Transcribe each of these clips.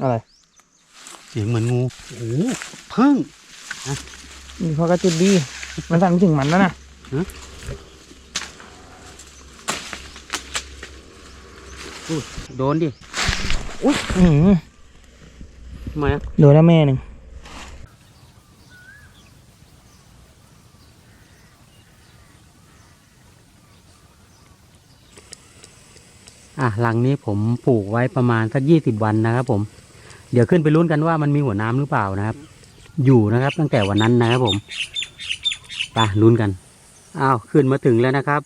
อะไรเสียงเหมือนงูโอ้โหพึ่งนี่พอกระจุดดี มันสั่นไม่ถึงมันแล้วนะโดนดิอุ้ยอื้อหือทำไมอะโดนแล้วแม่หนึ่งอะหลังนี้ผมปลูกไว้ประมาณสักยี่สิบวันนะครับผม เดี๋ยวขึ้นไปลุ้นกันว่ามันมีหัวน้ำหรือเปล่านะครับ อยู่นะครับ ตั้งแต่วันนั้นนะครับผมไปลุ้นกันอ้าวขึ้นมาถึงแล้วนะครับ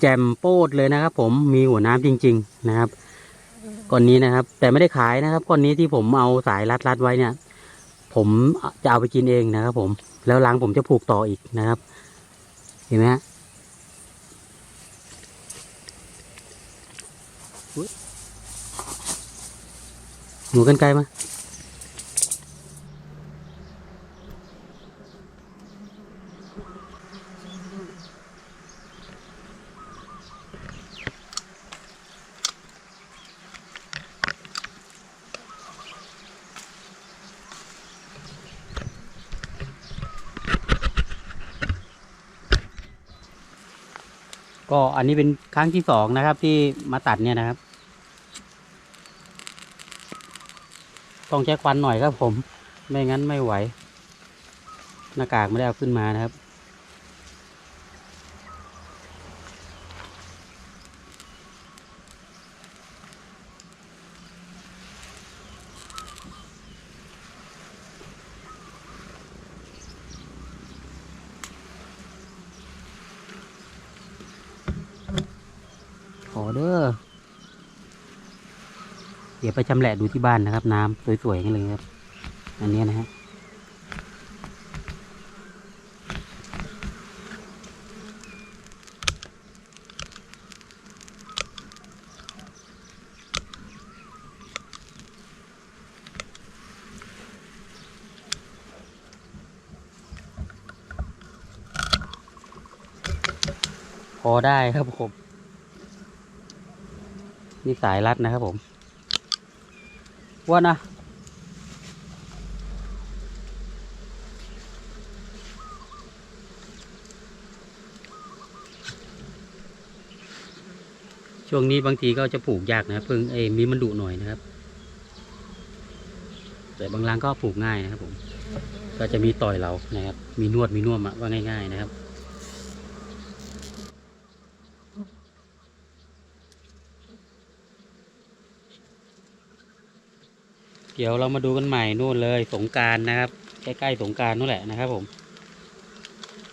แจ่มโป้ดเลยนะครับ ผมมีหัวน้ำจริง ๆนะครับก้อนนี้นะครับ แต่ไม่ได้ขายนะครับก้อนนี้ที่ผมเอาสายรัดรัดไว้เนี่ย ผมจะเอาไปกินเองนะครับ ผมแล้วหลังผมจะผูกต่ออีกนะครับ เห็นไหมฮะ หนูกันไกลมาก็อันนี้เป็นครั้งที่สองนะครับที่มาตัดเนี่ยนะครับ ต้องใช้ควันหน่อยครับผม ไม่งั้นไม่ไหว หน้ากากไม่ได้เอาขึ้นมานะครับ ขอเด้อ เดี๋ยวไปชำแหละดูที่บ้านนะครับ น้ำสวยๆกันเลยครับ อันนี้นะฮะพอได้ครับผม นี่สายรัดนะครับผม ว่านะช่วงนี้บางทีก็จะปลูกยากนะครับเพิ่งเอมีมันดุหน่อยนะครับ แต่บางรังก็ปลูกง่ายนะครับผมก็จะมีต่อยเรานะครับ มีนวดมีน่วมอะว่าง่าย ๆ นะครับ ดี๋ยวเรามาดูกันใหม่นู่นเลยสงการนะครับ ใกล้ๆสงการนู่นแหละนะครับ ผม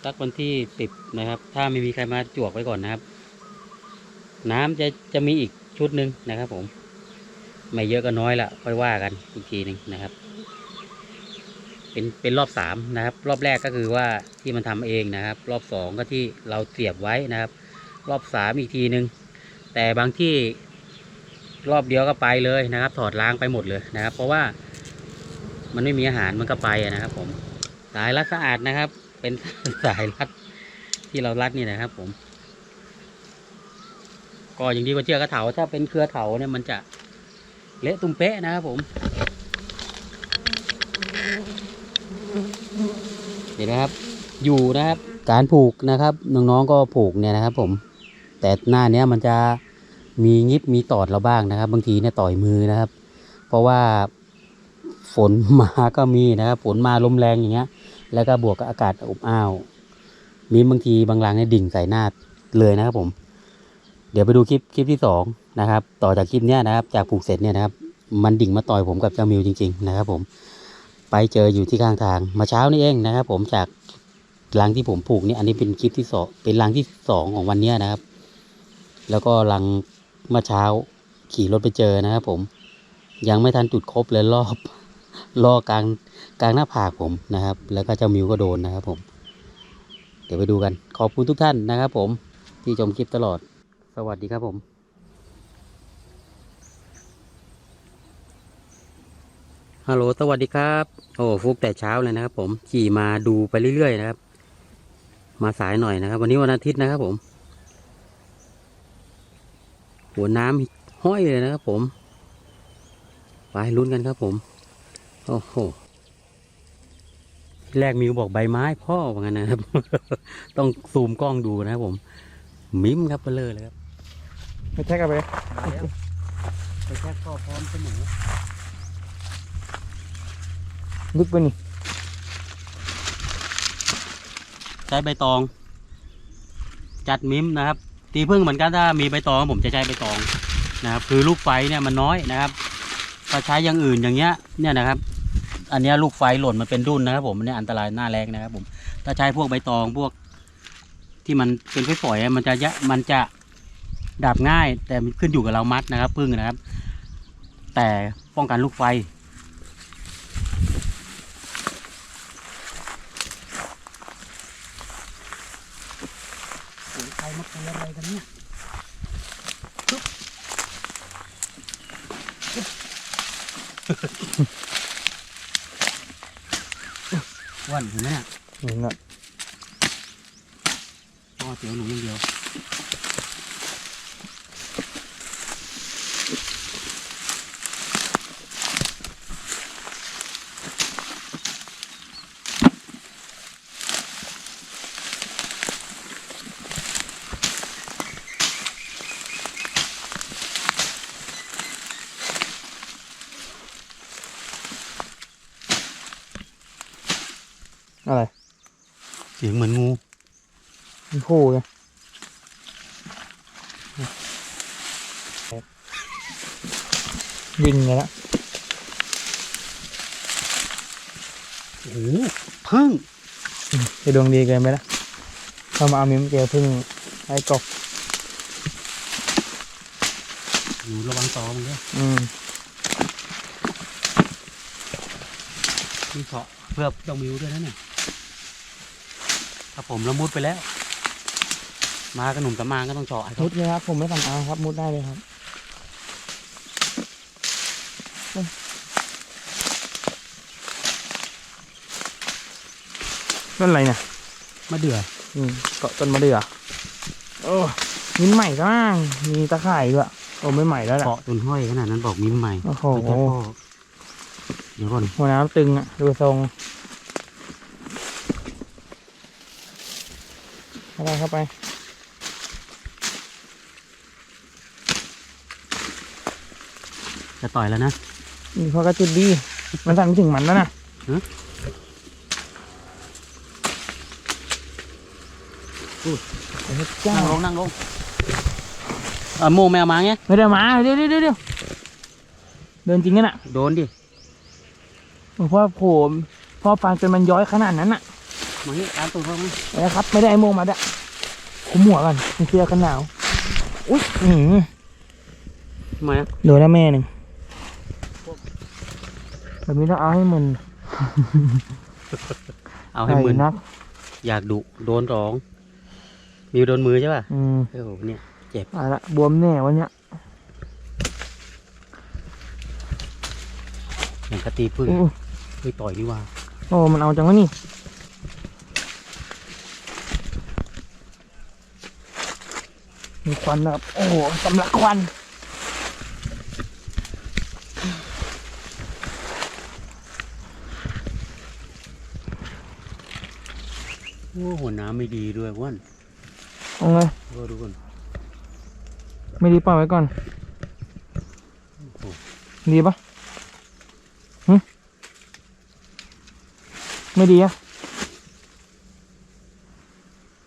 สักวันที่สิบนะครับ ถ้าไม่มีใครมาจวกไว้ก่อนนะครับ น้ำจะจะมีอีกชุดหนึ่งนะครับ ผม ไม่เยอะก็น้อยละค่อยว่ากันอีกทีหนึ่งนะครับ เป็นเป็นรอบสามนะครับ รอบแรกก็คือว่าที่มันทำเองนะครับ รอบสองก็ที่เราเสียบไว้นะครับ รอบสามอีกทีหนึ่งแต่บางที่ รอบเดียวก็ไปเลยนะครับ ถอดล้างไปหมดเลยนะครับ เพราะว่ามันไม่มีอาหารมันก็ไปนะครับ ผมสายรัดสะอาดนะครับ เป็นสายรัดที่เรารัดนี่นะครับ ผม ก็อย่างดีกว่าเชือกกระเถาถ้าเป็นเครือเถาเนี่ยมันจะเละตุ้มเป๊ะนะครับผมเห็นไหมครับ อยู่นะครับ การผูกนะครับน้องๆก็ผูกเนี่ยนะครับ ผม แต่หน้าเนี้ยมันจะ มีงิบมีตอดเราบ้างนะครับ บางทีเนี่ยต่อยมือนะครับ เพราะว่าฝนมาก็มีนะครับฝนมาลมแรงอย่างเงี้ย แล้วก็บวกกับอากาศอบอ้าวมีบางทีบางรังเนี่ยดิ่งใส่หน้าเลยนะครับผม เดี๋ยวไปดูคลิปคลิปที่สองนะครับ ต่อจากคลิปเนี้ยนะครับ จากผูกเสร็จเนี่ยนะครับ มันดิ่งมาต่อยผมกับเจ้ามิวจริง ๆ นะครับ ผม ไปเจออยู่ที่ข้างทางมาเช้านี้เองนะครับ ผมจากรังที่ผมผูกนี่อันนี้เป็นคลิปที่สองเป็นรังที่สองของวันเนี้ยนะครับ แล้วก็รัง เมื่อเช้าขี่รถไปเจอนะครับผม ยังไม่ทันจุดครบเลยรอบรอกลางกลางหน้าผากผมนะครับ แล้วก็เจ้ามิวก็โดนนะครับผม เดี๋ยวไปดูกันขอบคุณทุกท่านนะครับผมที่ชมคลิปตลอด สวัสดีครับผมฮัลโหลสวัสดีครับ โอ้ฟุกแต่เช้าเลยนะครับผมขี่มาดูไปเรื่อยๆนะครับ มาสายหน่อยนะครับ วันนี้วันอาทิตย์นะครับผม หัวน้ำห้อยเลยนะครับผม ไปลุ้นกันครับผม โอ้โหที่แรกมิวบอกใบไม้พ่อว่างั้นนะครับ ต้องซูมกล้องดูนะครับผม มิมครับเบลเลอร์เลยครับไปแท็กกันไปมาแล้วไปแค่พ่อพร้อมเสมอลึกไปนี่ ใช้ใบตอง จัดมิมนะครับ ตีพึ่งเหมือนกันถ้ามีใบตองผมจะใช้ใบตองนะครับคือลูกไฟเนี่ยมันน้อยนะครับถ้าใช้อย่างอื่นอย่างเงี้ยเนี่ยนะครับ อันนี้ลูกไฟหล่นมันเป็นดุนนะครับ ผมอันเนี้ยอันตรายหน้าแรงนะครับ ผมถ้าใช้พวกใบตองพวก ที่มันเป็นฝอยๆมันจะยะมันจะดับง่าย แต่มันขึ้นอยู่กับเรามัดนะครับ พึ่งนะครับ แต่ป้องกันลูกไฟ โอ้ยใครมาคุยอะไรกันเนี่ยวันเห็นไหมเนี่ยเห็นละพ่อเตียวหนูอย่างเดียว อะไร เสียงเหมือนงูมันโผล่ไงวินไงละโอ้โหพึ่งจะดวงดีเกินไปละเข้ามาเอามิมเจอพึ่งไอ้กบอยู่ระวังตอมันด้วยอืมมีเฉาะเพื่อเจ้ามิวด้วยนะเนี่ย ถ้าผมละมุดไปแล้ว มากับหนุ่มตะมางก็ต้องเฉาะให้มุเขาดเลยครับ ผมไม่สั่งเอาครับ มุดได้เลยครับเอ้ยนั่นอะไรเนี่ยมาเดือดอืมเกาะต้นมะเดื่อโอ้มินใหม่ก็บ้างมีตะข่ายด้วยโอ้ไม่ใหม่แล้วแหละเกาะตุนห้อยขนาดนั้นบอกมิ้มใหม่โอ้โหไปแค่พ่อเดี๋ยวก่อนหัวน้ำตึงอะ ดูทรง เข้าไปเข้าไปจะต่อยแล้วนะนี่เขาก็จุดดี มันสั่นไม่ถึงมันแล้วนะฮะอุ้ยพระเจ้านั่งลงนั่งลงเออโมแมวมาไงไม่ได้มาเดี๋ยวเดี๋ยวเดี๋ยวเดี๋ยวเดินจริงกันอะ โดนดิเพราะผมพ่อฟันจนมันย้อยขนาดนั้นอะ มานี่ตามตัวเขามานะครับ ไม่ได้ไอ้โมงมาด้วยคุมหัวกันมีเสื้อกันหนาว อุ้ยอือทำไมอะโดนแล้วแม่หนึ่งแบบนี้ต้องเอาให้มึนเอาให้มึนนัก อยากดุโดนร้องมิวโดนมือใช่ป่ะ อืมโอ้โหเนี่ยเอาละบวมแน่วันเนี้ยอย่างกระตีพึ่งอู้เฮ้ยต่อยดีกว่า โอ้มันเอาจังวะนี่ มีควันนะครับ โอ้โหสำลักควัน โอ้หัวน้ำไม่ดีด้วยว่านเอาไงก็ดูก่อนไม่ดีปล่อยไว้ก่อน โอ้ดีปะหึไม่ดีอะ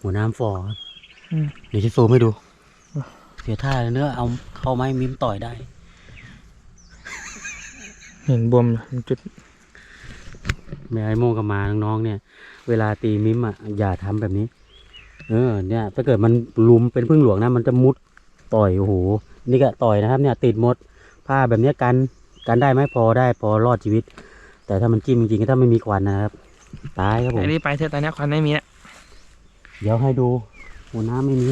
หัวน้ำฟอครับอืมเดี๋ยวจะซูมให้ดู เสียท่าเลยเนื้อะเอาเข้าไม้มิมต่อยได้ เห็นบวมอยู่จุดแม่ไอ้โมงกับมาน้องๆเนี่ย เวลาตีมิมอะอย่าทำแบบนี้ เออ เนี่ยถ้าเกิดมันลุมเป็นพึ่งหลวงนะมันจะมุดต่อยโอ้โหนี่ก็ต่อยนะครับ เนี่ย ติดหมดผ้าแบบเนี้ยกันกันได้ไหมพอได้พอรอดชีวิต แต่ถ้ามันจิ้มจริงๆถ้าไม่มีควันนะครับตายครับผมไอ้นี่ไปเถอะตอนนี้ควันไม่มีละเดี๋ยวให้ดูหัวน้ำไม่มี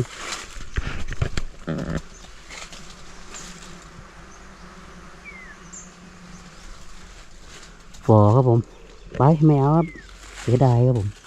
ฟอครับผม ไปไม่เอาครับเสียดายครับผม